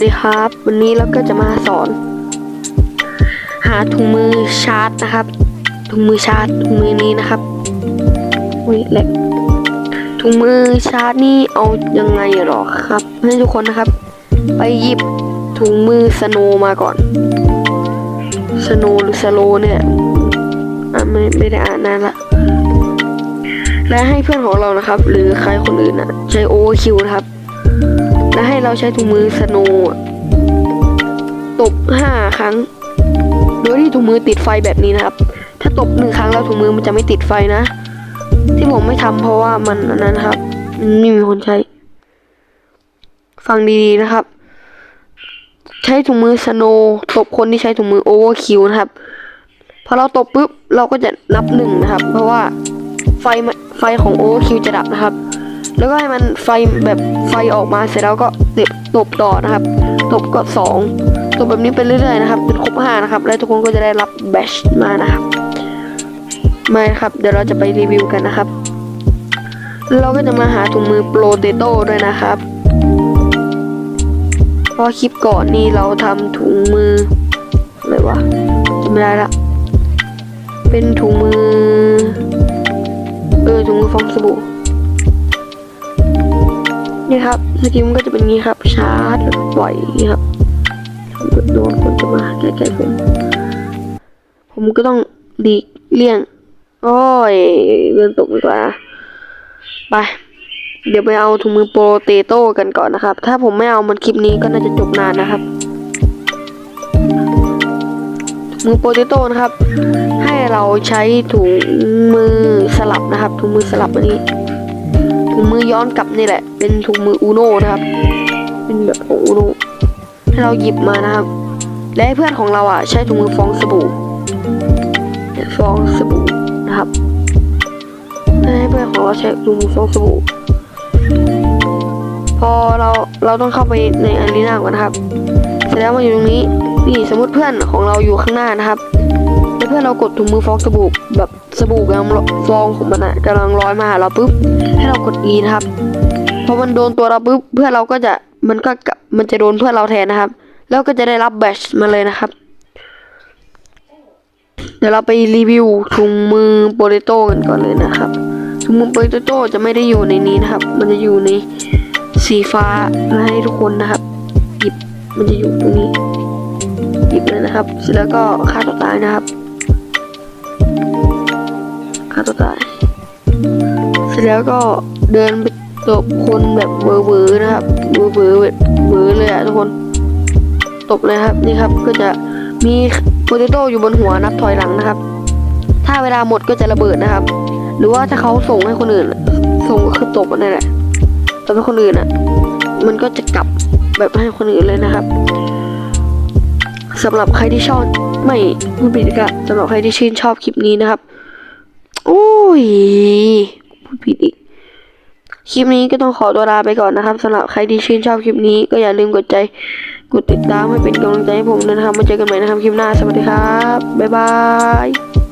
วัสดีครับ วันนี้เราก็จะมาสอน หาถุงมือชาร์จนะครับ ถุงมือชาร์จถุงมือนี้นะครับอุ้ยเล็กถุงมือชาร์จนี่เอายังไงหรอครับให้ทุกคนนะครับ ไปหยิบถุงมือสโนมาก่อนสโนหรือสโลเนี่ยอะไม่ไม่ได้อ่านนานละและให้เพื่อนของเรานะครับ หรือใครคนอื่นนะใช้โอเวอร์คิวนะครับ และให้เราใช้ถุงมือสโนตบห้าครั้ง โดยที่ถุงมือติดไฟแบบนี้นะครับ ถ้าตบหนึ่งครั้งแล้วถุงมือมันจะไม่ติดไฟนะ ที่ผมไม่ทำเพราะว่ามันอันนั้นครับไม่มีคนใช้ ฟังดีๆนะครับ ใช้ถุงมือสโนตบคนที่ใช้ถุงมือโอเวอร์คิวนะครับพอเราตบปุ๊บเราก็จะนับหนึ่งนะครับ เพราะว่าไฟไฟของโอเวอร์คิวจะดับนะครับ แล้วก็ให้มันไฟแบบไฟออกมาเสร็จแล้วก็เดบตบต่อนะครับ ตบก็สองตบแบบนี้ไปเรื่อยๆนะครับจนครบห้านะครับ แล้วทุกคนก็จะได้รับแบชมานะครับมาครับเดี๋ยวเราจะไปรีวิวกันนะครับ เราก็จะมาหาถุงมือโปรเตโต้ด้วยนะครับเพราะคลิปก่อนนี่เราทำถุงมืออะไรวะจำไม่ได้ละเป็นถุงมือ เออถุงมือฟองสบู่ นี่ครับสกิลมันก็จะเป็นงี้ครับ ชาร์จแล้วปล่อยนี่ครับโดนคนจะมาใกล้ๆผม ผมก็ต้องหลีกเลี่ยง โอ้ยเดินตกดีกว่านะไป เดี๋ยวไปเอาถุงมือโปรเตโต้กันก่อนนะครับ ถ้าผมไม่เอามันคลิปนี้ก็น่าจะจบนานนะครับถุงมือโปรเตโต้นะครับ ให้เราใช้ถุงมือสลับนะครับ ถุงมือสลับอันนี้ มือย้อนกลับนี่แหละ เป็นถุงมืออูโน่นะครับ เป็นแบบของอูโน่ให้เราหยิบมานะครับ และให้เพื่อนของเราอะใช้ถุงมือฟองสบู่ฟองสบู่นะครับให้เพื่อนของเราใช้ถุงมือฟองสบู่พอเราเราต้องเข้าไปในอารีนาก่อนนะครับ เสร็จแล้วมาอยู่ตรงนี้นี่สมมติเพื่อนของเราอยู่ข้างหน้านะครับแล้วเพื่อนเรากดถุงมือฟองสบู่แบบ สบู่กำลังฟองของมันอะกำลังลอยมาหาเราปุ๊บให้เรากด E นะครับพอมันโดนตัวเราปุ๊บเพื่อนเราก็จะมันก็มันจะโดนเพื่อนเราแทนนะครับ แล้วก็จะได้รับแบชมาเลยนะครับ เดี๋ยวเราไปรีวิวถุงมือโปเตโต้กันก่อนเลยนะครับถุงมือโปเตโต้จะไม่ได้อยู่ในนี้นะครับ มันจะอยู่ในสีฟ้าให้ทุกคนนะครับหยิบมันจะอยู่ตรงนี้หยิบเลยนะครับ เสร็จแล้วก็ฆ่าตัวตายนะครับ ฆ่าตัวตาย เสร็จแล้วก็เดินไปตบคนแบบเบอร์เบอร์นะครับเบอร์เบอร์แบบเบอร์เลยอะทุกคน ตบเลยครับนี่ครับก็จะมีโปเตโต้อยู่บนหัวนับถอยหลังนะครับ ถ้าเวลาหมดก็จะระเบิดนะครับ หรือว่าถ้าเขาส่งให้คนอื่น ส่งก็คือตบนั่นแหละตบให้คนอื่นอะมันก็จะกลับแบบให้คนอื่นเลยนะครับสำหรับใครที่ชอบไม่ไม่ผิดก็สำหรับใครที่ชื่นชอบคลิปนี้นะครับ ยพูดผิดอีก คลิปนี้ก็ต้องขอตัวลาไปก่อนนะครับสำหรับใครที่ชื่นชอบคลิปนี้ก็อย่าลืมกดใจ กดติดตามให้เป็นกำลังใจให้ผมด้วยนะครับ มาเจอกันใหม่นะครับคลิปหน้า สวัสดีครับ บ๊ายบาย